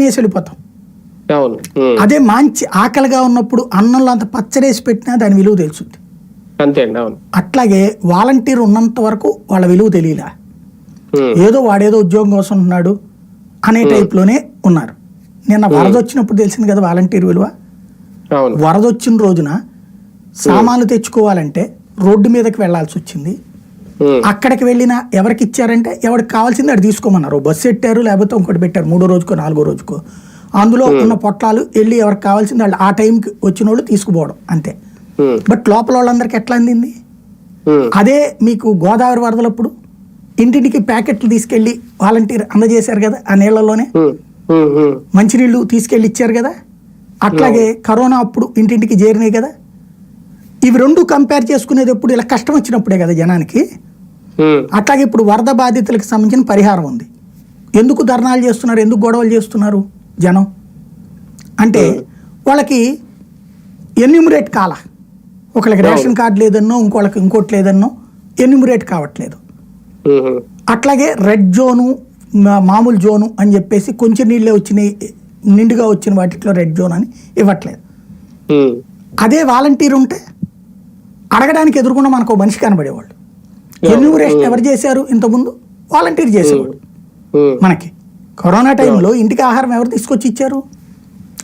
తినేసి వెళ్ళిపోతాం. అదే మంచి ఆకలిగా ఉన్నప్పుడు అన్నంలో అంత పచ్చడేసి పెట్టినా దాని విలువ తెలుస్తుంది. అట్లాగే వాలంటీర్ ఉన్నంత వరకు వాళ్ళ విలువ తెలియలా. ఏదో వాడేదో ఉద్యోగం కోసం ఉంటున్నాడు అనే టైప్లోనే ఉన్నారు. నిన్న వరద వచ్చినప్పుడు తెలిసింది కదా వాలంటీర్ విలువ? వరద వచ్చిన రోజున సామాన్లు తెచ్చుకోవాలంటే రోడ్డు మీదకి వెళ్ళాల్సి వచ్చింది. అక్కడికి వెళ్ళినా ఎవరికి ఇచ్చారంటే ఎవరికి కావాల్సింది అది తీసుకోమన్నారు. బస్సు పెట్టారు లేకపోతే ఇంకోటి పెట్టారు మూడో రోజుకో నాలుగో రోజుకో. అందులో ఉన్న పొట్లాలు వెళ్ళి ఎవరికి కావాల్సింది వాళ్ళు ఆ టైంకి వచ్చిన వాళ్ళు తీసుకుపోవడం అంతే. ఉమ్. బట్ లోపల వాళ్ళందరికీ ఎట్లా అందింది. అదే మీకు గోదావరి వరదలప్పుడు ఇంటింటికి ప్యాకెట్లు తీసుకెళ్ళి వాలంటీర్ అందజేశారు కదా ఆ నీళ్ళలోనే. మంచినీళ్ళు తీసుకెళ్ళి ఇచ్చారు కదా? అట్లాగే కరోనా అప్పుడు ఇంటింటికి చేరినాయి కదా? ఇవి రెండు కంపేర్ చేసుకునేది ఎప్పుడు ఇలా కష్టం వచ్చినప్పుడే కదా జనానికి. అట్లాగే ఇప్పుడు వరద బాధితులకు సంబంధించిన పరిహారం ఉంది. ఎందుకు ధర్నాలు చేస్తున్నారు? ఎందుకు గొడవలు చేస్తున్నారు జనం? అంటే వాళ్ళకి ఎన్యూమరేట్ కాల. ఒకళ్ళకి రేషన్ కార్డు లేదన్నో ఇంకోళ్ళకి ఇంకోటి లేదన్నో ఎన్యూమరేట్ కావట్లేదు. అట్లాగే రెడ్ జోను మామూలు జోను అని చెప్పేసి కొంచెం నీళ్ళే వచ్చినాయి నిండుగా వచ్చిన వాటిలో రెడ్ జోన్ అని ఇవ్వట్లేదు. అదే వాలంటీర్ ఉంటే అడగడానికి ఎదురుకుండా మనకు మనిషి కనబడేవాళ్ళు. ఎన్యూమరేషన్ ఎవరు చేశారు ఇంతకుముందు? వాలంటీర్ చేసేవాడు. ఉమ్. మనకి. కరోనా టైంలో ఇంటికి ఆహారం ఎవరు తీసుకొచ్చి ఇచ్చారు?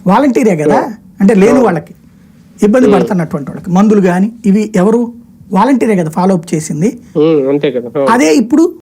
వాలంటీరే కదా? అంటే లేని వాళ్ళకి. ఇబ్బంది పడుతున్నటువంటి వాళ్ళకి. మందులు కానీ ఇవి ఎవరు? వాలంటీరే కదా ఫాలో అప్ చేసింది. అవును. అదే ఇప్పుడు